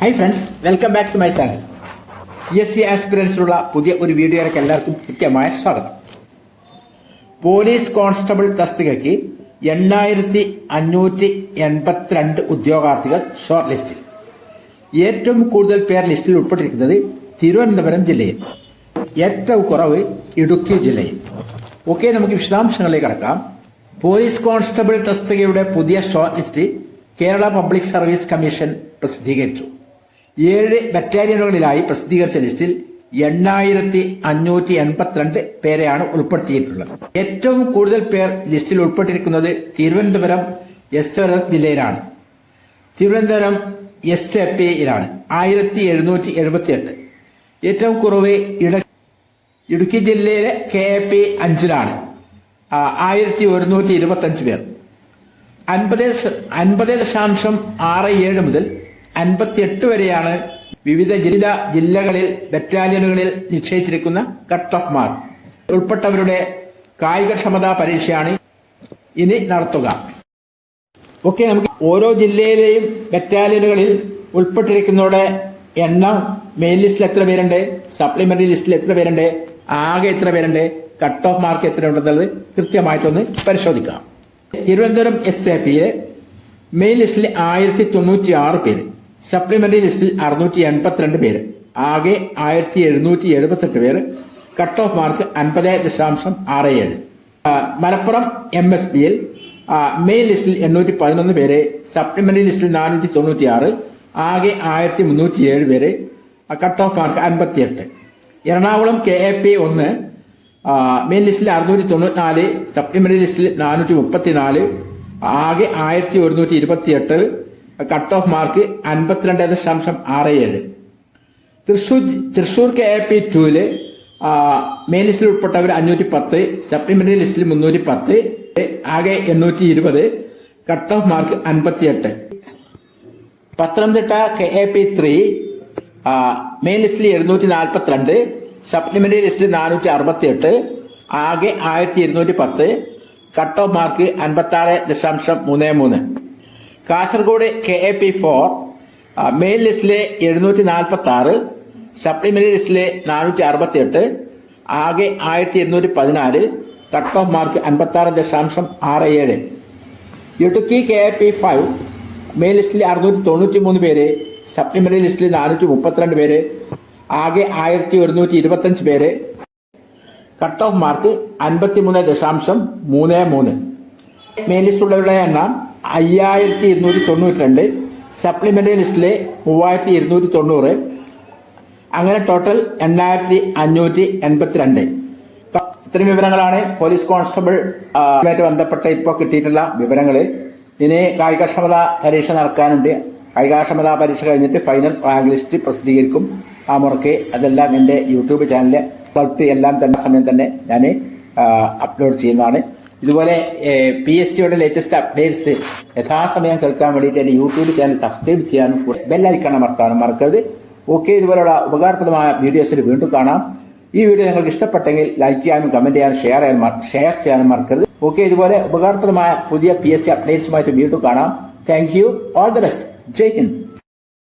Hi friends welcome back to my channel P S C ആസ്പിറൻസിലുള്ള പുതിയ ഒരു വീഡിയോയിലേക്ക് എല്ലാവർക്കും കൃത്യമായ സ്വാഗതം. പോലീസ് കോൺസ്റ്റബിൾ തസ്തികയ്ക്ക് എണ്ണായിരത്തി അഞ്ഞൂറ്റി എൺപത്തിരണ്ട് ഉദ്യോഗാർത്ഥികൾ ഷോർട്ട് ലിസ്റ്റിൽ ഏറ്റവും കൂടുതൽ പേർ ലിസ്റ്റിൽ ഉൾപ്പെട്ടിരിക്കുന്നത് തിരുവനന്തപുരം ജില്ലയിൽ. ഏറ്റവും കുറവ് ഇടുക്കി ജില്ലയിൽ. ഓക്കെ നമുക്ക് വിശദാംശങ്ങളിലേക്ക് കടക്കാം. പോലീസ് കോൺസ്റ്റബിൾ തസ്തികയുടെ പുതിയ short list Kerala public service commission പ്രസിദ്ധീകരിച്ചു. ഏഴ് ബറ്റാലിയനുകളിലായി പ്രസിദ്ധീകരിച്ച ലിസ്റ്റിൽ എണ്ണായിരത്തി അഞ്ഞൂറ്റി എൺപത്തിരണ്ട് പേരെയാണ് ഉൾപ്പെടുത്തിയിട്ടുള്ളത്. ഏറ്റവും കൂടുതൽ പേർ ലിസ്റ്റിൽ ഉൾപ്പെട്ടിരിക്കുന്നത് തിരുവനന്തപുരം എസ് ജില്ലയിലാണ്. തിരുവനന്തപുരം എസ് എ പിയിലാണ് ആയിരത്തി എഴുന്നൂറ്റി എഴുപത്തി എട്ട് ഏറ്റവും കുറവ് ഇടുക്കി ജില്ലയിലെ കെ എ പി അഞ്ചിലാണ്. ആയിരത്തി ഒരുന്നൂറ്റി ഇരുപത്തി അഞ്ച് പേർ. അൻപത് അൻപത് ദശാംശം ആറ് ഏഴ് മുതൽ അൻപത്തിയെട്ട് വരെയാണ് വിവിധ ജില്ല ജില്ലകളിൽ ബറ്റാലിയനുകളിൽ നിശ്ചയിച്ചിരിക്കുന്ന കട്ട് ഓഫ് മാർക്ക്. ഉൾപ്പെട്ടവരുടെ കായികക്ഷമതാ പരീക്ഷയാണ് ഇനി നടത്തുക. ഓക്കെ നമുക്ക് ഓരോ ജില്ലയിലെയും ബറ്റാലിയനുകളിൽ ഉൾപ്പെട്ടിരിക്കുന്നവരുടെ എണ്ണം മെയിൻ ലിസ്റ്റിൽ എത്ര പേരുണ്ട് സപ്ലിമെന്ററി ലിസ്റ്റിൽ എത്ര പേരുണ്ട് ആകെ എത്ര പേരുണ്ട് കട്ട് ഓഫ് മാർക്ക് എത്ര ഉണ്ടെന്നുള്ളത് കൃത്യമായിട്ടൊന്ന് പരിശോധിക്കാം. തിരുവനന്തപുരം എസ് എ പിയിലെ മെയിൻ ലിസ്റ്റിൽ ആയിരത്തി തൊണ്ണൂറ്റി ആറ് പേര്. സപ്ലിമെന്ററി ലിസ്റ്റിൽ അറുന്നൂറ്റി എൺപത്തിരണ്ട് പേര്. ആകെ ആയിരത്തി എഴുന്നൂറ്റി എഴുപത്തെട്ട് പേര്. കട്ട് ഓഫ് മാർക്ക് അൻപത് ദശാംശം ആറ് ഏഴ്. മലപ്പുറം എം എസ് പിയിൽ മെയിൻ ലിസ്റ്റിൽ എണ്ണൂറ്റി പതിനൊന്ന് പേരെ. സപ്ലിമെന്ററി ലിസ്റ്റിൽ നാനൂറ്റി തൊണ്ണൂറ്റി ആറ് ആകെ ആയിരത്തി മുന്നൂറ്റി ഏഴ് പേര് കട്ട് ഓഫ് മാർക്ക് അൻപത്തിയെട്ട്. എറണാകുളം കെ എ പി ഒന്ന്. മെയിൻ ലിസ്റ്റിൽ അറുന്നൂറ്റി തൊണ്ണൂറ്റിനാല് സപ്ലിമെന്ററി ലിസ്റ്റിൽ നാനൂറ്റി മുപ്പത്തിനാല് ആകെ ആയിരത്തി ഒരുന്നൂറ്റി ഇരുപത്തിയെട്ട് കട്ട് ഓഫ് മാർക്ക് അൻപത്തിരണ്ട് ദശാംശം ആറ് ഏഴ് Thrissur Thrissur K A P tool main ലിസ്റ്റിൽ ഉൾപ്പെട്ടവർ അഞ്ഞൂറ്റി പത്ത് സപ്ലിമെന്ററി ലിസ്റ്റിൽ മുന്നൂറ്റി പത്ത് ആകെ എണ്ണൂറ്റി ഇരുപത് കട്ട് ഓഫ് മാർക്ക് അൻപത്തിയെട്ട്. Pathanamthitta K A P three main ലിസ്റ്റിൽ എഴുന്നൂറ്റി നാൽപ്പത്തിരണ്ട് സപ്ലിമെന്ററി ലിസ്റ്റിൽ നാനൂറ്റി അറുപത്തിയെട്ട് ആകെ ആയിരത്തി ഇരുന്നൂറ്റി പത്ത് കട്ട് ഓഫ് മാർക്ക് അൻപത്തി ആറ് ദശാംശം മൂന്ന് മൂന്ന്. Kasaragod K A P four main ലിസ്റ്റിലെ എഴുന്നൂറ്റി നാൽപ്പത്തി ആറ് സപ്ലിമെന്ററി ലിസ്റ്റിലെ നാനൂറ്റി അറുപത്തി എട്ട് ആകെ ആയിരത്തി എണ്ണൂറ്റി പതിനാല് കട്ട് ഓഫ് മാർക്ക് അൻപത്തി ആറ് ദശാംശം ആറ് ഏഴ്. Idukki K A P five main ലിസ്റ്റിൽ അറുന്നൂറ്റി തൊണ്ണൂറ്റി മൂന്ന് പേര് സപ്ലിമെന്ററി ലിസ്റ്റിൽ നാനൂറ്റി മുപ്പത്തിരണ്ട് പേര് ആകെ ആയിരത്തി ഒരുന്നൂറ്റി ഇരുപത്തഞ്ച് പേര്. കട്ട് ഓഫ് മാർക്ക് അൻപത്തിമൂന്ന് ദശാംശം മൂന്ന് മൂന്ന്. മെയിൻ ലിസ്റ്റിലുള്ളവരുടെ എണ്ണം അയ്യായിരത്തി ഇരുന്നൂറ്റി തൊണ്ണൂറ്റി രണ്ട് സപ്ലിമെന്ററി ലിസ്റ്റിലെ മൂവായിരത്തി ഇരുന്നൂറ്റി തൊണ്ണൂറ് അങ്ങനെ ടോട്ടൽ എണ്ണായിരത്തി അഞ്ഞൂറ്റി എൺപത്തിരണ്ട് ഇത്രയും വിവരങ്ങളാണ് പോലീസ് കോൺസ്റ്റബിൾ ആയിട്ട് ബന്ധപ്പെട്ട ഇപ്പോൾ കിട്ടിയിട്ടുള്ള വിവരങ്ങൾ ഇനി കായികക്ഷമത പരീക്ഷ നടക്കാനുണ്ട്. കായികക്ഷമതാ പരീക്ഷ കഴിഞ്ഞിട്ട് ഫൈനൽ റാങ്ക് ലിസ്റ്റ് പ്രസിദ്ധീകരിക്കും. ആ മുറയ്ക്ക് അതെല്ലാം എന്റെ യൂട്യൂബ് ചാനലിൽ റിസൾട്ട് എല്ലാം തന്നെ സമയം തന്നെ ഞാൻ അപ്ലോഡ് ചെയ്യുന്നതാണ്. ഇതുപോലെ പി എസ് സിയുടെ ലേറ്റസ്റ്റ് അപ്ഡേറ്റ്സ് യഥാസമയം കേൾക്കാൻ വേണ്ടിയിട്ട് എന്റെ യൂട്യൂബ് ചാനൽ സബ്സ്ക്രൈബ് ചെയ്യാനും ബെല്ലൈക്കണം അമർത്താനും മറക്കരുത്. ഓക്കെ ഇതുപോലെയുള്ള ഉപകാരപ്രദമായ വീഡിയോസിൽ വീണ്ടും കാണാം. ഈ വീഡിയോ നിങ്ങൾക്ക് ഇഷ്ടപ്പെട്ടെങ്കിൽ ലൈക്ക് ചെയ്യാനും കമന്റ് ചെയ്യാനും ഷെയർ ചെയ്യാനും ഷെയർ ചെയ്യാനും മറക്കരുത്. ഓക്കെ ഇതുപോലെ ഉപകാരപ്രദമായ പുതിയ പി എസ് സി അപ്ഡേറ്റ്സുമായിട്ട് വീണ്ടും കാണാം. Thank you all the best Jai Hind.